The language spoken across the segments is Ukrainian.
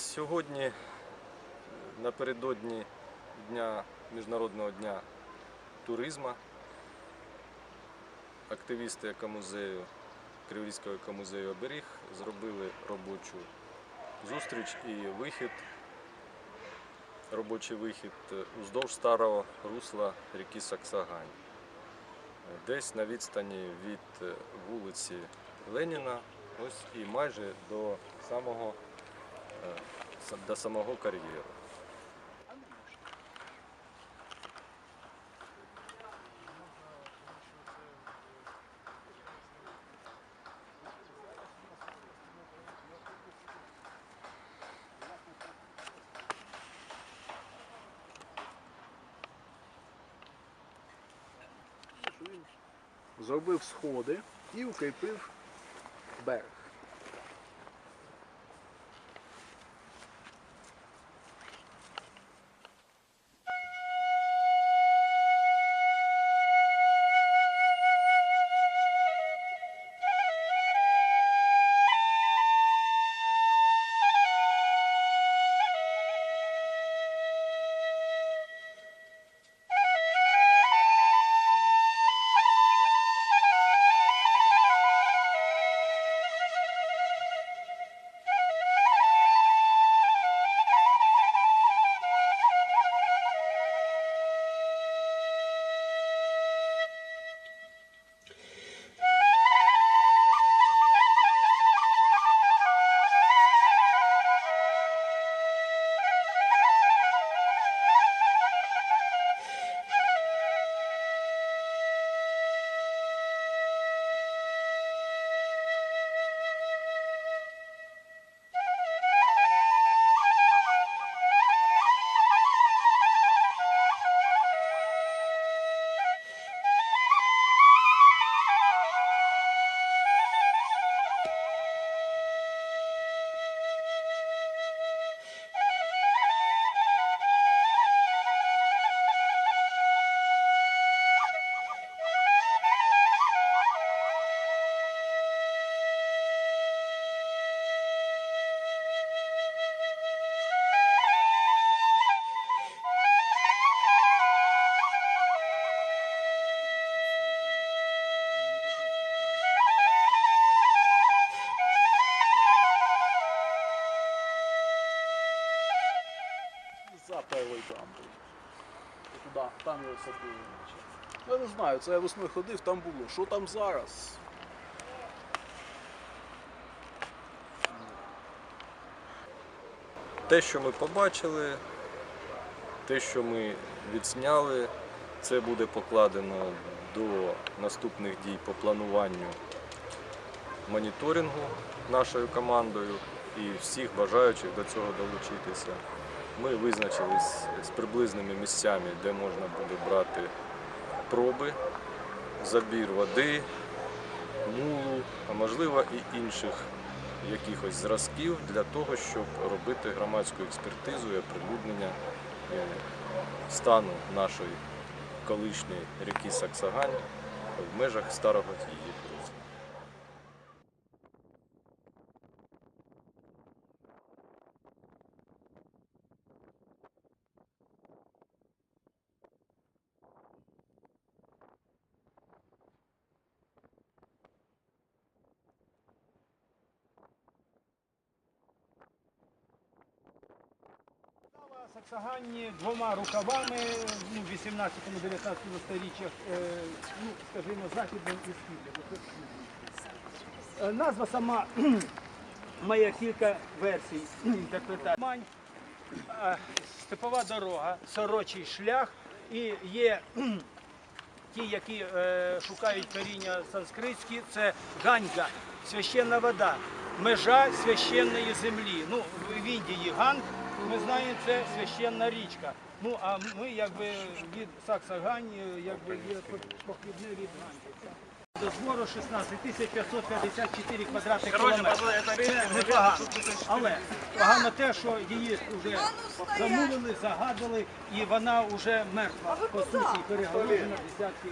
Сьогодні, напередодні дня, Міжнародного дня туризму, активісти екомузею, Криворізького екомузею оберіг зробили робочу зустріч і вихід, робочий вихід уздовж старого русла ріки Саксагань. Десь на відстані від е, вулиці Леніна, ось і майже до самого, е, са- до самого кар'єру. Зробив сходи і укріпив берег. За первою дамбою. Туди, там його садили. Я не знаю, це я весною ходив, там було. Що там зараз? Те, що ми побачили, те, що ми відзняли, це буде покладено до наступних дій по плануванню моніторингу нашою командою і всіх бажаючих до цього долучитися. Ми визначились з приблизними місцями, де можна буде брати проби, забір води, мулу, а можливо і інших якихось зразків для того, щоб робити громадську експертизу і оприлюднення е, стану нашої колишньої ріки Саксагань в межах старого її Саксаганні двома рукавами ну, в 18-19 сторіччях, е, ну, скажімо, західним і східним. Е, Назва сама має кілька версій інтерпретації. Е, степова дорога, сорочий шлях і є ті, які шукають коріння санскритські, це ганьга, священна вода, межа священної землі. Ну, в Індії ганг, ми знаємо, це священна річка. Ну, а ми якби від Саксагань, якби є похідне від Ганги. До збору 16 554 квадратних кілометрів. Це непогано. Але погано те, що її вже замулили, загадали, і вона вже мертва, по суті, перегорожена десятки.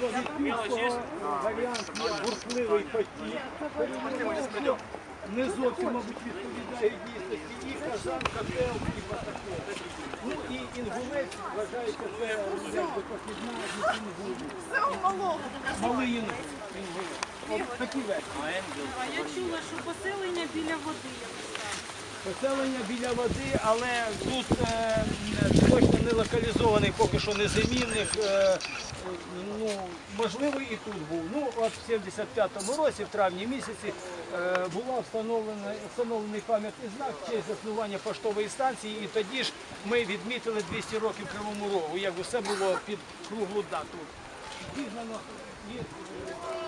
больше интересует. Варіант бурхливий потік. Не зовсім, мабуть, відповідає дійсності. І казан, котел, і патако. Ну і інгулець вважається, це похідна від інгулу. Малий інгулець. Я чула, що поселення біля води там. Поселення біля води, але тут е, точно не локалізований, поки що не замінник. Е, ну, можливо, і тут був. Ну, от в 75-му році, в травні місяці, е, була встановлений пам'ятний знак в честь заснування поштової станції, і тоді ж ми відмітили 200 років Кривому Рогу, як все було під круглу дату. Дізнано є е, виписка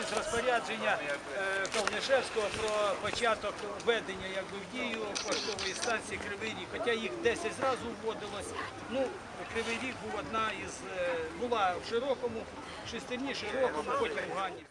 із розпорядження е, Ковнишевського про початок введення якби, в дію поштової станції Кривий Ріг. Хоча їх 10 зразу вводилось. Ну, Кривий Ріг був одна із е, була в широкому, шестерні широкому, потім в Ганні.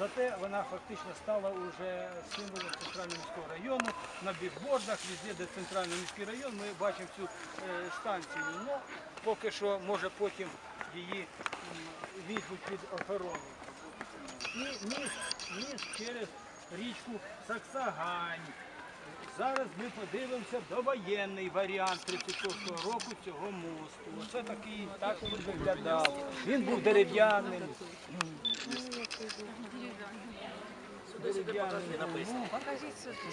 Зате вона фактично стала уже символом центрального міського району. На бікбордах, везде, де центральний міський район, ми бачимо цю е, станцію. Ну, поки що, може потім її візьмуть під охорону. І міст, міст через річку Саксагань. Зараз ми подивимося довоєнний варіант 36-го року цього мосту. Оце такий так він виглядав. Він був дерев'яним. Ну,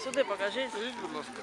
Сюди покажіть. Скажіть, будь ласка,